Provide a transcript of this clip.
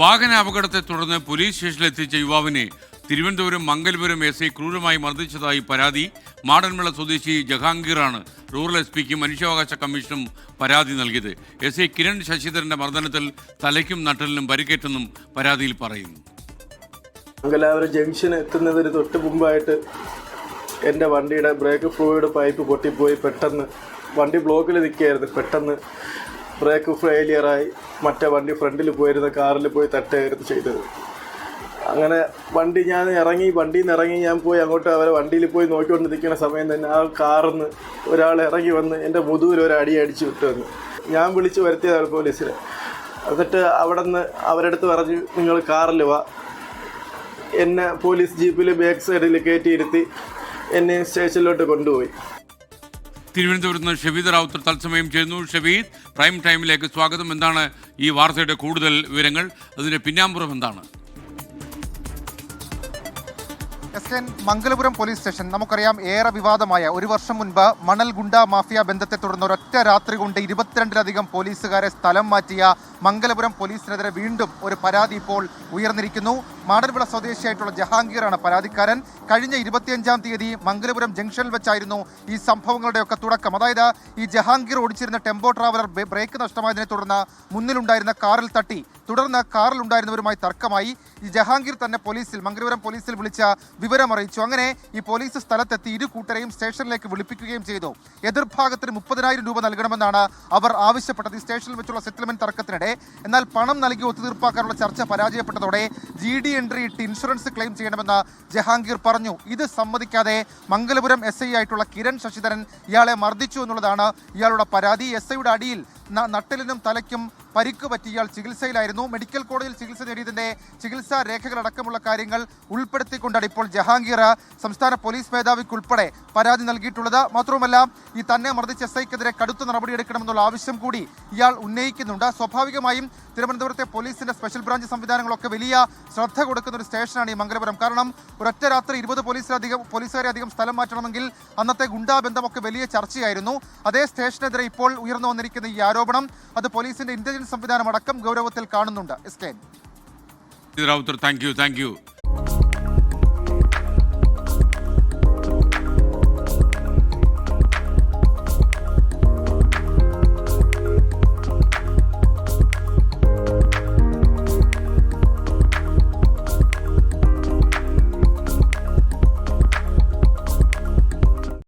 വാഹന അപകടത്തെ തുടർന്ന് പോലീസ് സ്റ്റേഷനിലെത്തിച്ച യുവാവിനെ തിരുവനന്തപുരം മംഗലപുരം എസ് ഐ ക്രൂരമായി മർദ്ദിച്ചതായി പരാതി മാടൻവിള സ്വദേശി ജഹാംഗീറാണ് റൂറൽ എസ് പിക്കും മനുഷ്യാവകാശ കമ്മീഷനും പരാതി നൽകിയത്. എസ് ഐ കിരൺ ശശിധരന്റെ മർദ്ദനത്തിൽ തലയ്ക്കും നട്ടലിനും പരിക്കേറ്റെന്നും പരാതിയിൽ പറയുന്നു. മംഗലാപുരം ജംഗ്ഷൻ എത്തുന്നതിന് തൊട്ട് മുമ്പായിട്ട് എന്റെ വണ്ടിയുടെ ബ്രേക്ക് ഫ്ലൂയിഡ് പൈപ്പ് പൊട്ടിപ്പോയി. പെട്ടെന്ന് വണ്ടി ബ്ലോക്കിൽ നിൽക്കുകയായിരുന്നു. പെട്ടെന്ന് ബ്രേക്ക് ഫെയിലിയറായി മറ്റേ വണ്ടി ഫ്രണ്ടിൽ പോയിരുന്ന കാറിൽ പോയി തട്ടുകയായിരുന്നു ചെയ്തത്. അങ്ങനെ വണ്ടി ഞാൻ ഇറങ്ങി വണ്ടിയിൽ നിന്ന് ഇറങ്ങി ഞാൻ പോയി അങ്ങോട്ട് അവരെ വണ്ടിയിൽ പോയി നോക്കിക്കൊണ്ട് നിൽക്കുന്ന സമയം തന്നെ ആ കാറിൽ നിന്ന് ഒരാൾ ഇറങ്ങി വന്ന് എന്റെ മുതുകിൽ ഒരു അടി അടിച്ച് വിട്ടു വന്നു. ഞാൻ വിളിച്ച് വരുത്തിയതാണ് പോലീസിനെ. എന്നിട്ട് അവിടെ നിന്ന് അവരടുത്ത് പറഞ്ഞു നിങ്ങൾ കാറിൽ വാ. എന്നെ പോലീസ് ജീപ്പിൽ ബാക്ക് സൈഡിൽ കയറ്റിയിരുത്തി എന്നെ സ്റ്റേഷനിലോട്ട് കൊണ്ടുപോയി. തിരുവനന്തപുരത്ത് നിന്ന് ഷബീദ് റാവുത്തർ തത്സമയം ചെയ്യുന്നു ഷബീദ് പ്രൈം ടൈമിലേക്ക് സ്വാഗതം. എന്താണ് ഈ വാർത്തയുടെ കൂടുതൽ വിവരങ്ങൾ? അതിന്റെ പിന്നാമ്പുറം എന്താണ്? S N Mangalapuram police station നമുക്കറിയാം ഏറെ വിവാദമായ ഒരു വർഷം മുൻപ് മണൽ ഗുണ്ട മാഫിയ ബന്ധത്തെ തുടർന്ന് ഒരൊറ്റ രാത്രി കൊണ്ട് ഇരുപത്തിരണ്ടിലധികം പോലീസുകാരെ സ്ഥലം മാറ്റിയ മംഗലപുരം പോലീസിനെതിരെ വീണ്ടും ഒരു പരാതി ഇപ്പോൾ ഉയർന്നിരിക്കുന്നു. മാടൻവിള സ്വദേശിയായിട്ടുള്ള ജഹാംഗീറാണ് പരാതിക്കാരൻ. കഴിഞ്ഞ ഇരുപത്തിയഞ്ചാം തീയതി മംഗലപുരം ജംഗ്ഷനിൽ വെച്ചായിരുന്നു ഈ സംഭവങ്ങളുടെയൊക്കെ തുടക്കം. അതായത് ഈ ജഹാംഗീർ ഓടിച്ചിരുന്ന ടെമ്പോ ട്രാവലർ ബ്രേക്ക് നഷ്ടമായതിനെ തുടർന്ന് മുന്നിലുണ്ടായിരുന്ന കാറിൽ തട്ടി തുടർന്ന് കാറിൽ ഉണ്ടായിരുന്നവരുമായി തർക്കമായി. ഈ ജഹാംഗീർ തന്നെ പോലീസിൽ മംഗലപുരം പോലീസിൽ വിളിച്ച വിവരം അറിയിച്ചു. അങ്ങനെ ഈ പോലീസ് സ്ഥലത്തെത്തി ഇരു കൂട്ടരെയും സ്റ്റേഷനിലേക്ക് വിളിപ്പിക്കുകയും ചെയ്തു. എതിർഭാഗത്തിന് മുപ്പതിനായിരം രൂപ നൽകണമെന്നാണ് അവർ ആവശ്യപ്പെട്ടത്. ഈ സ്റ്റേഷനിൽ വെച്ചുള്ള സെറ്റിൽമെന്റ് തർക്കത്തിനിടെ എന്നാൽ പണം നൽകി ഒത്തുതീർപ്പാക്കാനുള്ള ചർച്ച പരാജയപ്പെട്ടതോടെ ജി ഡി എൻട്രി ഇട്ട് ഇൻഷുറൻസ് ക്ലെയിം ചെയ്യണമെന്ന് ജഹാംഗീർ പറഞ്ഞു. ഇത് സമ്മതിക്കാതെ മംഗലപുരം എസ് ഐ ആയിട്ടുള്ള കിരൺ ശശിധരൻ ഇയാളെ മർദ്ദിച്ചു എന്നുള്ളതാണ് ഇയാളുടെ പരാതി. എസ് ഐയുടെ അടിയിൽ നട്ടലിനും തലയ്ക്കും പരിക്ക് പറ്റി ഇയാൾ ചികിത്സയിലായിരുന്നു. മെഡിക്കൽ കോളേജിൽ ചികിത്സ നേടിയതിന്റെ ചികിത്സാ രേഖകളടക്കമുള്ള കാര്യങ്ങൾ ഉൾപ്പെടുത്തിക്കൊണ്ടാണ് ഇപ്പോൾ ജഹാംഗീർ സംസ്ഥാന പോലീസ് മേധാവിക്കുൾപ്പെടെ പരാതി നൽകിയിട്ടുള്ളത്. മാത്രവുമല്ല ഈ തന്നെ മർദ്ദിച്ച എസ് ഐക്കെതിരെ കടുത്ത നടപടിയെടുക്കണമെന്നുള്ള ആവശ്യം കൂടി ഇയാൾ ഉന്നയിക്കുന്നുണ്ട്. സ്വാഭാവികമായും തിരുവനന്തപുരത്തെ പോലീസിന്റെ സ്പെഷ്യൽ ബ്രാഞ്ച് സംവിധാനങ്ങളൊക്കെ വലിയ ശ്രദ്ധ കൊടുക്കുന്ന ഒരു സ്റ്റേഷനാണ് ഈ മംഗലപുരം. കാരണം ഒരൊറ്റ രാത്രി ഇരുപത് പോലീസിലധികം പോലീസുകാരെ അധികം സ്ഥലം മാറ്റണമെങ്കിൽ അന്നത്തെ ഗുണ്ടാബന്ധമൊക്കെ വലിയ ചർച്ചയായിരുന്നു. അതേ സ്റ്റേഷനെതിരെ ഇപ്പോൾ ഉയർന്നു വന്നിരിക്കുന്ന ഈ ആരോപണം അത് പോലീസിന്റെ ഇന്റലിജൻസ് സംവിധാനം അടക്കം ഗൗരവത്തിൽ കാണുന്നുണ്ട്. S K. Thank you thank you